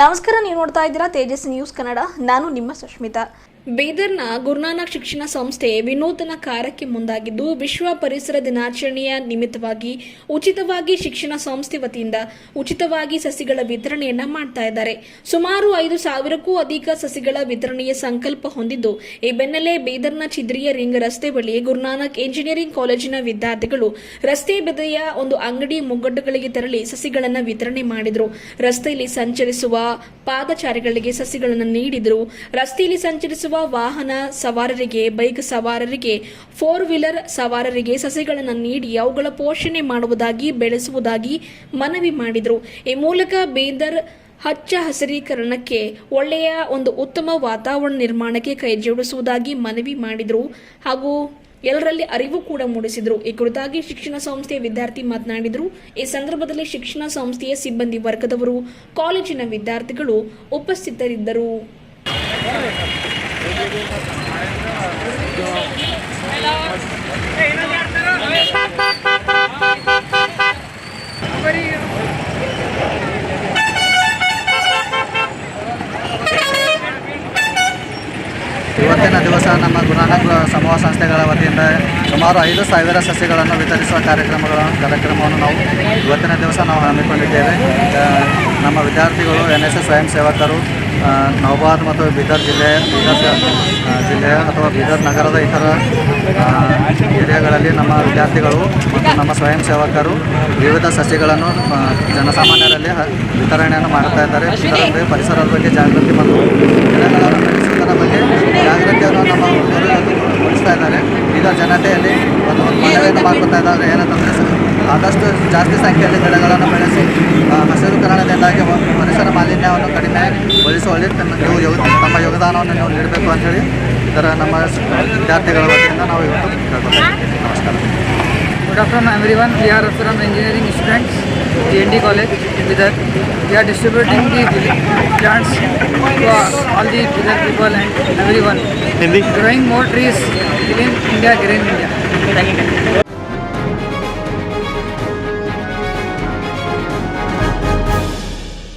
ನಮಸ್ಕಾರ ನೀವು ನೋಡ್ತಾ ಇದ್ದೀರಾ ತೇಜಸ್ ನ್ಯೂಸ್ ಕನ್ನಡ. ನಾನು ನಿಮ್ಮ ಸುಷ್ಮಿತಾ ಬೀದರ್ನ ಗುರುನಾನಕ್ ಶಿಕ್ಷಣ ಸಂಸ್ಥೆ ವಿನೂತನ ಕಾರ್ಯಕ್ಕೆ ಮುಂದಾಗಿದ್ದು, ವಿಶ್ವ ಪರಿಸರ ದಿನಾಚರಣೆಯ ನಿಮಿತ್ತವಾಗಿ ಉಚಿತವಾಗಿ ಶಿಕ್ಷಣ ಸಂಸ್ಥೆ ವತಿಯಿಂದ ಉಚಿತವಾಗಿ ಸಸಿಗಳ ವಿತರಣೆಯನ್ನ ಮಾಡ್ತಾ ಇದ್ದಾರೆ. ಸುಮಾರು ಐದು ಸಾವಿರಕ್ಕೂ ಅಧಿಕ ಸಸಿಗಳ ವಿತರಣೆಯ ಸಂಕಲ್ಪ ಹೊಂದಿದ್ದು, ಈ ಬೆನ್ನಲ್ಲೇ ಬೀದರ್ನ ಚಿದ್ರಿಯ ರಿಂಗ್ ರಸ್ತೆ ಬಳಿ ಗುರುನಾನಕ್ ಇಂಜಿನಿಯರಿಂಗ್ ಕಾಲೇಜಿನ ವಿದ್ಯಾರ್ಥಿಗಳು ರಸ್ತೆ ಬದಿಯ ಒಂದು ಅಂಗಡಿ ಮುಗ್ಗಟ್ಟುಗಳಿಗೆ ತೆರಳಿ ಸಸಿಗಳನ್ನು ವಿತರಣೆ ಮಾಡಿದರು. ರಸ್ತೆಯಲ್ಲಿ ಸಂಚರಿಸುವ ಪಾದಚಾರಿಗಳಿಗೆ ಸಸಿಗಳನ್ನು ನೀಡಿದರು. ರಸ್ತೆಯಲ್ಲಿ ಸಂಚರಿಸುವ ವಾಹನ ಸವಾರರಿಗೆ, ಬೈಕ್ ಸವಾರರಿಗೆ ಫೋರ್ ವೀಲರ್ ಸವಾರರಿಗೆ ಸಸಿಗಳನ್ನು ನೀಡಿ ಅವುಗಳ ಪೋಷಣೆ ಮಾಡುವುದಾಗಿ, ಬೆಳೆಸುವುದಾಗಿ ಮನವಿ ಮಾಡಿದರು. ಈ ಮೂಲಕ ಬೀದರ್ ಹಚ್ಚ ಹಸಿರೀಕರಣಕ್ಕೆ ಒಳ್ಳೆಯ ಒಂದು ಉತ್ತಮ ವಾತಾವರಣ ನಿರ್ಮಾಣಕ್ಕೆ ಕೈ ಜೋಡಿಸುವುದಾಗಿ ಮನವಿ ಮಾಡಿದರು ಹಾಗೂ ಎಲ್ಲರಲ್ಲಿ ಅರಿವು ಕೂಡ ಮೂಡಿಸಿದರು. ಈ ಕುರಿತಾಗಿ ಶಿಕ್ಷಣ ಸಂಸ್ಥೆಯ ವಿದ್ಯಾರ್ಥಿ ಮಾತನಾಡಿದರು. ಈ ಸಂದರ್ಭದಲ್ಲಿ ಶಿಕ್ಷಣ ಸಂಸ್ಥೆಯ ಸಿಬ್ಬಂದಿ ವರ್ಗದವರು, ಕಾಲೇಜಿನ ವಿದ್ಯಾರ್ಥಿಗಳು ಉಪಸ್ಥಿತರಿದ್ದರು. ಇವತ್ತಿನ ದಿವಸ ನಮ್ಮ ಗುರುನಾನಕ್ ಸಮೂಹ ಸಂಸ್ಥೆಗಳ ವತಿಯಿಂದ ಸುಮಾರು ಐದು ಸಾವಿರ ಸಸಿಗಳನ್ನು ವಿತರಿಸುವ ಕಾರ್ಯಕ್ರಮಗಳ ಕಾರ್ಯಕ್ರಮವನ್ನು ನಾವು ಇವತ್ತಿನ ದಿವಸ ನಾವು ಹಮ್ಮಿಕೊಂಡಿದ್ದೇವೆ. ನಮ್ಮ ವಿದ್ಯಾರ್ಥಿಗಳು ಎನ್ ಎಸ್ ಎಸ್ ಸ್ವಯಂ ಸೇವಕರು ನವಬಾದ್ ಮತ್ತು ಬೀದರ್ ಜಿಲ್ಲೆ ಬೀದರ್ ಜಿಲ್ಲೆ ಅಥವಾ ಬೀದರ್ ನಗರದ ಇತರ ಏರಿಯಾಗಳಲ್ಲಿ ನಮ್ಮ ವಿದ್ಯಾರ್ಥಿಗಳು ಮತ್ತು ನಮ್ಮ ಸ್ವಯಂ ಸೇವಕರು ವಿವಿಧ ಸಸಿಗಳನ್ನು ಜನಸಾಮಾನ್ಯರಲ್ಲಿ ವಿತರಣೆಯನ್ನು ಮಾಡ್ತಾ ಇದ್ದಾರೆ. ಇದರಲ್ಲಿ ಪರಿಸರದ ಬಗ್ಗೆ ಜಾಗೃತಿ ಮತ್ತು ಗಿಡಗಳನ್ನು ಬೆಳೆಸುವುದರ ಬಗ್ಗೆ ಜಾಗೃತಿಯನ್ನು ನಮ್ಮ ಇದ್ದಾರೆ. ಬೀದರ್ ಜನತೆಯಲ್ಲಿ ಒಂದು ಮನವಿಯನ್ನು ಮಾಡ್ಕೊತಾ ಇದ್ದಾರೆ. ಏನಂತಂದರೆ ಆದಷ್ಟು ಜಾಸ್ತಿ ಸಂಖ್ಯೆಯಲ್ಲಿ ಗಿಡಗಳನ್ನು ಬೆಳೆಸಿ ಹಸಿರುಕರಣದಿಂದಾಗಿ ಪರಿಸರ ಮಾಲಿನ್ಯವನ್ನು ಕಡಿಮೆ ಒಲಿಸುವಲ್ಲಿ ನೀವು ತಮ್ಮ ಯೋಗದಾನವನ್ನು ನೀವು ನೀಡಬೇಕು ಅಂತೇಳಿ ಇದರ ನಮ್ಮ ವಿದ್ಯಾರ್ಥಿಗಳ ವತಿಯಿಂದ ನಾವು ಇವತ್ತು ಕೇಳ್ಕೊಳ್ತೀವಿ. ನಮಸ್ಕಾರ. Good afternoon everyone we are ಅಸುರಮ್ engineering students G N D college whether we are distributing the plants to all the Bidar people and everyone drawing more trees in India green India thank you